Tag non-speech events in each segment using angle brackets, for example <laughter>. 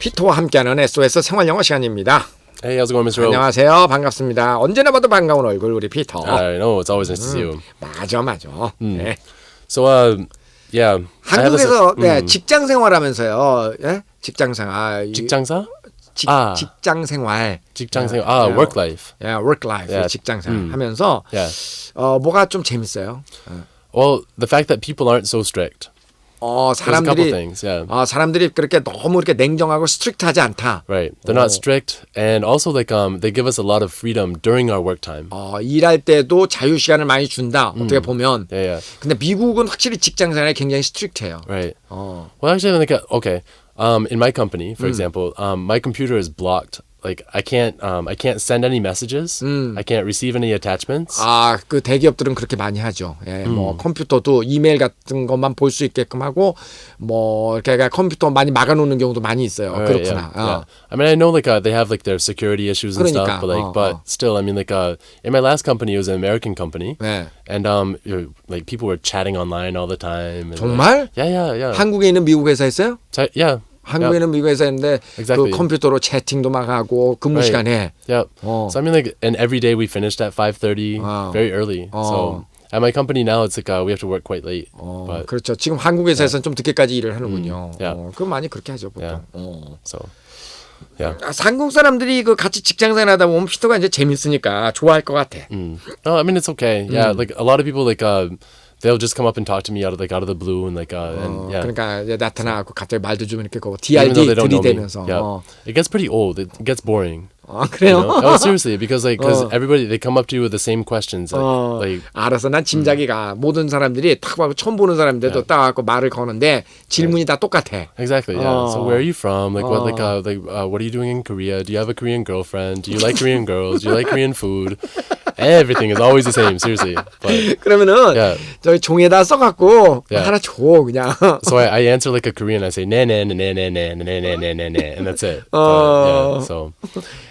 피터와 함께하는 SOS 생활영어 시간입니다. Hey, how's it going, Mr. O? 안녕하세요. 반갑습니다. 언제나 봐도 반가운 얼굴 우리 피터. I know it's always nice to see you. 맞아, 맞아. 네. So, uh, yeah, I have this- 한국에서 네, 음, 직장 생활하면서요. 예? 직장 생활. 이- 직장사? 직, 아. 직장 생활. 직장생 ah, 네. work life. 예, work life. 예. 직장 생활 음. 하면서 Yeah. 어, 뭐가 좀 재밌어요? Well, the fact that people aren't so strict. 어, There's a couple 사람들이 things. Yeah. 어, 사람들이 그렇게 너무 이렇게 냉정하고 스트릭트하지 않다. Right. They're not strict, and also like um, they give us a lot of freedom during our work time. 어, 일할 때도 자유 시간을 많이 준다. 어떻게 보면. Yeah, yeah. 근데 미국은 확실히 직장 생활이 굉장히 스트릭트해요. Right. 어. Well, actually, like uh, okay, um, in my company, for example, um, my computer is blocked. Like I can't, um, I can't send any messages. I can't receive any attachments. 아, 그 대기업들은 그렇게 많이 하죠. 예, 음. 뭐 컴퓨터도 이메일 같은 것만 볼 수 있게끔 하고 뭐 이렇게 그러니까 컴퓨터 많이 막아 놓는 경우도 많이 있어요. Right, 그렇구나. Yeah, yeah. 어. I mean, I know like uh, they have like their security issues and 그러니까, stuff, but like, 어, but 어. still, I mean, like uh, in my last company, it was an American company, 네. and um, like people were chatting online all the time. And, like- 정말? yeah, yeah, yeah. 한국에 있는 미국 회사였어요? Cha- yeah. 한국에 있는 미국 회사인데 Exactly. 그 컴퓨터로 채팅도 막 하고 근무 Right. 시간에 Yep. Oh. So I mean, like, and every day we finished at five thirty, Wow. very early. Oh. So at my company now, it's like uh, we have to work quite late. 어, But 그렇죠. 지금 한국 회사에서는 좀 늦게까지 일을 하는군요. 음, yeah. 어, 그럼 많이 그렇게 하죠 보통. Yeah. 어. so, yeah. 아, 한국 사람들이 그 같이 직장 생활하다 보면 피터가 이제 재밌으니까 좋아할 것 같아. Mm. No, I mean it's okay. Mm. Yeah, like a lot of people like uh, they'll just come up and talk to me out of like out of the blue and like uh, and 어, yeah. 그러니까 이제 나타나고 갑자기 말도 좀 이렇게 그 Even DRD though they don't know me. 들이대면서. Yeah. 어. It gets pretty old. It gets boring. 아, You 그래요? know? oh, seriously, because like because Oh. <laughs> everybody they come up to you with the same questions. Like, 어, like 알아서 난 짐작이가 모든 사람들이 딱 봐도 처음 보는 사람인데도 Yeah. 딱 갖고 말을 거는데 질문이 다 똑같아. exactly. Yeah. So Oh. where are you from? Like what? Like uh, like uh, what are you doing in Korea? Do you have a Korean girlfriend? Do you like Korean girls? Do you like Korean food? Everything is always the same. Seriously. But 그러면은 Yeah. 저기 종에다 써갖고 Yeah. 하나 줘 그냥. <laughs> so I, I answer like a Korean. I say ne ne ne ne ne ne ne ne ne ne ne, and that's it. <laughs> But, Oh. yeah. So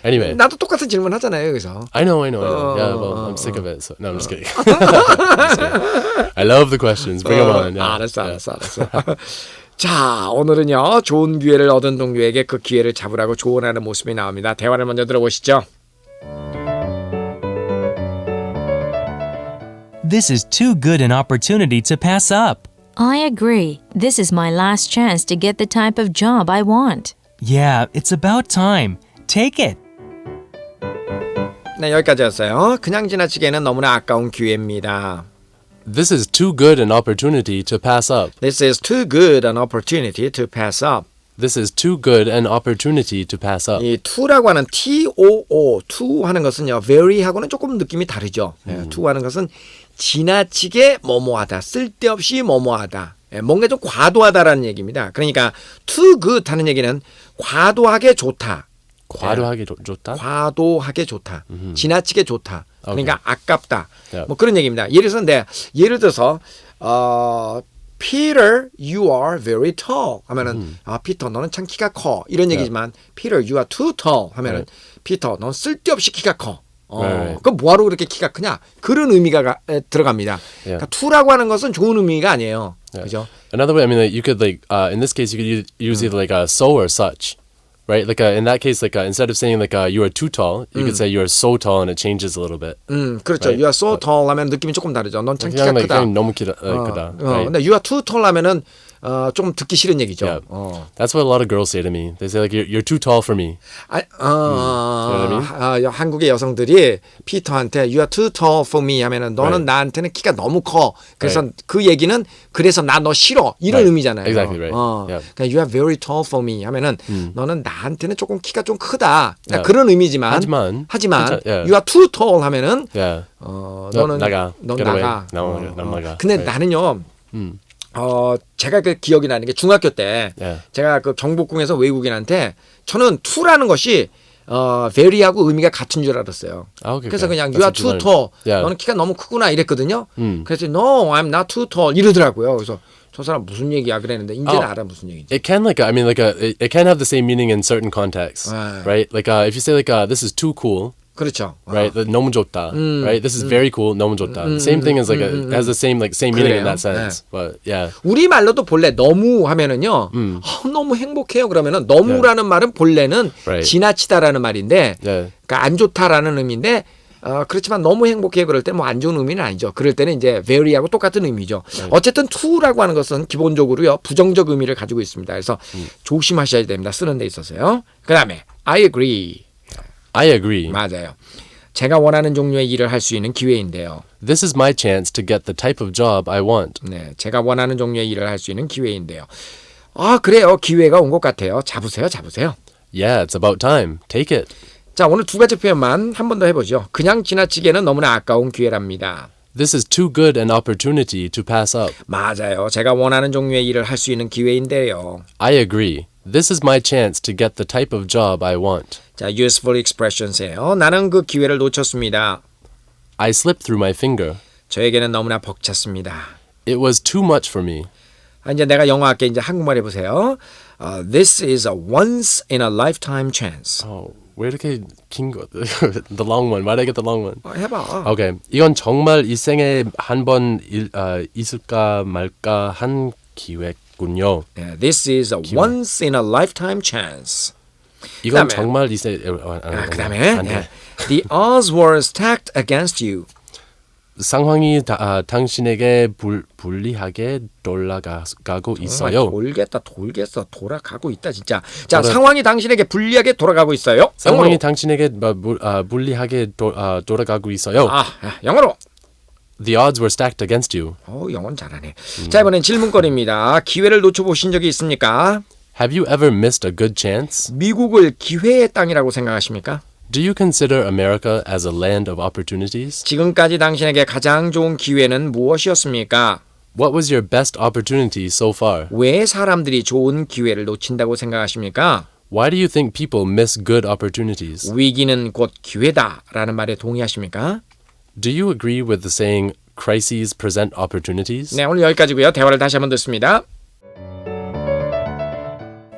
Anyway, 나도 똑같은 질문 하잖아요 여기서. I know, I know, I know. Yeah, well, I'm sick of it. So no, I'm just kidding. Just kidding. I love the questions. Bring them on. Yeah. 알았어. 알았어, 알았어. 자, 오늘은요 좋은 기회를 얻은 동료에게 그 기회를 잡으라고 조언하는 모습이 나옵니다. 대화를 먼저 들어보시죠. This is too good an opportunity to pass up. I agree. This is my last chance to get the type of job I want. Yeah, it's about time. Take it. 네, 여기까지였어요. 그냥 지나치기에는 너무나 아까운 기회입니다. This is too good an opportunity to pass up. This is too good an opportunity to pass up. This is too good an opportunity to pass up. 이 to라고 하는 T-O-O, to 하는 것은요, very하고는 조금 느낌이 다르죠. 예, to 하는 것은 지나치게 뭐뭐하다, 쓸데없이 뭐뭐하다. 예, 뭔가 좀 과도하다라는 얘기입니다. 그러니까 too good 하는 얘기는 과도하게 좋다. 과도하게 좋- 좋다. 과도하게 좋다. 지나치게 좋다. 그러니까 아깝다. Yeah. 뭐 그런 얘기입니다. 예를 들어서 내 예를 들어서 어 Peter, you are very tall. 하면은 아 피터 너는 참 키가 커 이런 얘기지만 Peter, you are too tall. 하면은 피터 넌 쓸데없이 키가 커. 어, Right, right. 그럼 뭐하러 그렇게 키가 크냐? 그런 의미가 가- 에, 들어갑니다. 그러니까 to라고 하는 것은 좋은 의미가 아니에요. 그죠? Another way, I mean, like you could like uh, in this case, you could use, use either like uh, so or such, right? Like uh, in that case, like uh, instead of saying like uh, you are too tall, you could say you are so tall, and it changes a little bit. 음, 그렇죠. Right. you are so tall 하면 느낌이 조금 다르죠. 넌 참 키가 그냥, like, 크다. 그냥 너무 키다, 어, 어, 크다. 어, right? 근데 you are too tall 하면은 어, 좀 듣기 싫은 얘기죠. Yeah. 어. That's what a lot of girls say to me. They say like you're, you're too tall for me. 아, 어, what 아, 여- 한국의 여성들이 피터한테 you are too tall for me 하면은 너는 Right. 나한테는 키가 너무 커. 그래서 Right. 그 얘기는 그래서 나 너 싫어 이런 Right. 의미잖아요. Exactly right. 어, Yeah. 그러니까 you are very tall for me 하면은 너는 나한테는 조금 키가 좀 크다. 그러니까 Yeah. 그런 의미지만 하지만, 하지만 진짜, yeah. you are too tall 하면은 Yeah. 어, 너 너는 나가. 넌 Get. 나가. 나- 어, 난 어. 나가. 근데 Right. 나는요. 음. 어 제가 그 기억이 나는 게 중학교 때 Yeah. 제가 그 경복궁에서 외국인한테 저는 투라는 것이 어 very하고 의미가 같은 줄 알았어요. 아, 오케이, 그래서 오케이. 그냥 you are too tall. Yeah. 너는 키가 너무 크구나 이랬거든요. 음. 그래서 no, I'm not too tall 이러더라고요. 그래서 저 사람 무슨 얘기야 그랬는데 이제는 어. 알아 무슨 얘기인지. It can like I mean like uh, it, it can have the same meaning in certain contexts, Right. right? Like uh, if you say like uh, this is too cool, 그렇죠. 어. right? The 너무 좋다, right? This is very cool, 너무 좋다. Same thing as like a, has the same like same meaning in that sense. But yeah, 우리 말로도 본래 너무 하면은요. 음. 어, 너무 행복해요. 그러면은 너무라는 말은 본래는 네. Right. 지나치다라는 말인데 Yeah. 그러니까 안 좋다라는 의미인데 어, 그렇지만 너무 행복해요. 그럴 때 뭐 안 좋은 의미는 아니죠. 그럴 때는 이제 very하고 똑같은 의미죠. 네. 어쨌든 to라고 하는 것은 기본적으로요. 부정적 의미를 가지고 있습니다. 그래서 음. 조심하셔야 됩니다. 쓰는 데 있어서요. 그다음에 I agree. I agree. 맞아요. 제가 원하는 종류의 일을 할 수 있는 기회인데요. This is my chance to get the type of job I want. 네, 제가 원하는 종류의 일을 할 수 있는 기회인데요. 아, 그래요. 기회가 온 것 같아요. 잡으세요, 잡으세요. Yeah, it's about time. Take it. 자, 오늘 두 가지 표현만 한 번 더 해보죠. 그냥 지나치기에는 너무나 아까운 기회랍니다. This is too good an opportunity to pass up. 맞아요. 제가 원하는 종류의 일을 할 수 있는 기회인데요. I agree. This is my chance to get the type of job I want. 자, useful expressions예요. 나는 그 기회를 놓쳤습니다. I slipped through my finger. 저에게는 너무나 벅찼습니다. It was too much for me. 아, 이제 내가 영어 할게 이제 한국말 해보세요. 어, This is a once in a lifetime chance. Oh, 왜 이렇게 긴 거? the long one. Why did I get the long one? 어, 해봐. Okay. 이건 정말 일생에 한번 있을까 말까 한 기회군요. 네, This is a once in a lifetime chance. 이건 그다음에- 정말 일생 어, 아, 그다음에 안 돼. 네. The odds were stacked against you. 상황이 다, 아, 당신에게 불, 불리하게 돌아가고 있어요. 돌겠다 돌겠어 돌아가고 있다 진짜. 자 돌아- 상황이 당신에게 불리하게 돌아가고 있어요. 상황이 영어로. 당신에게 뭐, 물- 아, 불리하게 도, 아, 돌아가고 있어요. 아 아, 영어로. The odds were stacked against you. 어 영어는 잘하네. 자 이번엔 질문거리입니다. 기회를 놓쳐보신 적이 있습니까? Have you ever missed a good chance? 미국을 기회의 땅이라고 생각하십니까? Do you consider America as a land of opportunities? 지금까지 당신에게 가장 좋은 기회는 무엇이었습니까? What was your best opportunity so far? 왜 사람들이 좋은 기회를 놓친다고 생각하십니까? Why do you think people miss good opportunities? 위기는 곧 기회다라는 말에 동의하십니까? Do you agree with the saying, crises present opportunities? 네, 오늘 여기까지고요. 대화를 다시 한번 듣습니다.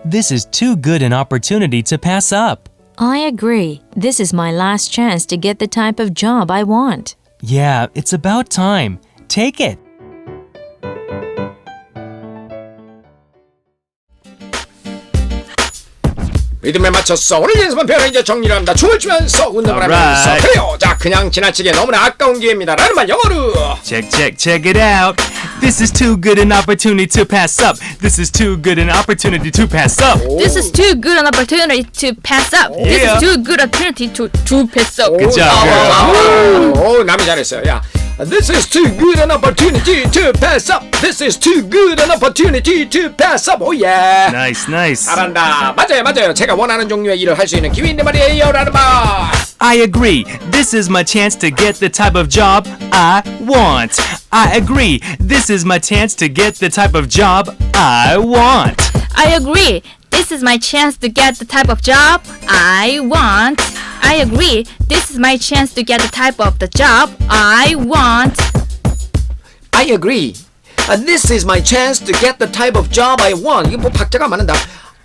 This is too good an opportunity to pass up. I agree. This is my last chance to get the type of job I want. Yeah, it's about time. Take it. 리듬에 맞췄어. 오늘 연습한 표현은 이제 정리를 합니다. 춤을 추면서 운동을 하면서 Alright. 그래요. 자, 그냥 지나치게 너무나 아까운 기회입니다. 라는 말 영어로. Check, check, check it out. This is too good an opportunity to pass up. This is too good an opportunity to pass up. This is too good an opportunity to pass up. This Yeah. is too good opportunity to to pass up. Good job, 오, girl. 오, 남이 잘했어요. 야. This is too good an opportunity to pass up. This is too good an opportunity to pass up. 오 예. Nice, nice. 잘한다. 맞아요, 맞아요. 제가 원하는 종류의 일을 할 수 있는 기회인데 말이에요. 라는 말. I agree. This is my chance to get the type of job I want. I agree. This is my chance to get the type of job I want. I agree. This is my chance to get the type of job I want. I agree. This is my chance to get the type of the job I want. I agree. Uh, this is my chance to get the type of job I want. 이게 뭐 박자가 많은다.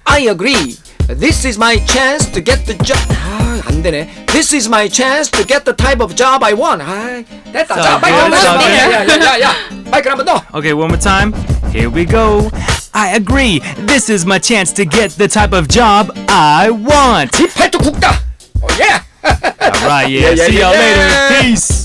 I agree. This is my chance to get the job. 아, 안 되네. This is my chance to get the type of job I want. 아, 됐다. 자, all 마이크 good, 한번 it's 더. all good. 야, 야, 야, 야. 마이크 한번 더. Okay, one more time. Here we go. I agree. This is my chance to get the type of job I want. 이 팔뚝 굽다. 오, 예. All right, yeah. Yeah, yeah, See y'all yeah. later. Peace.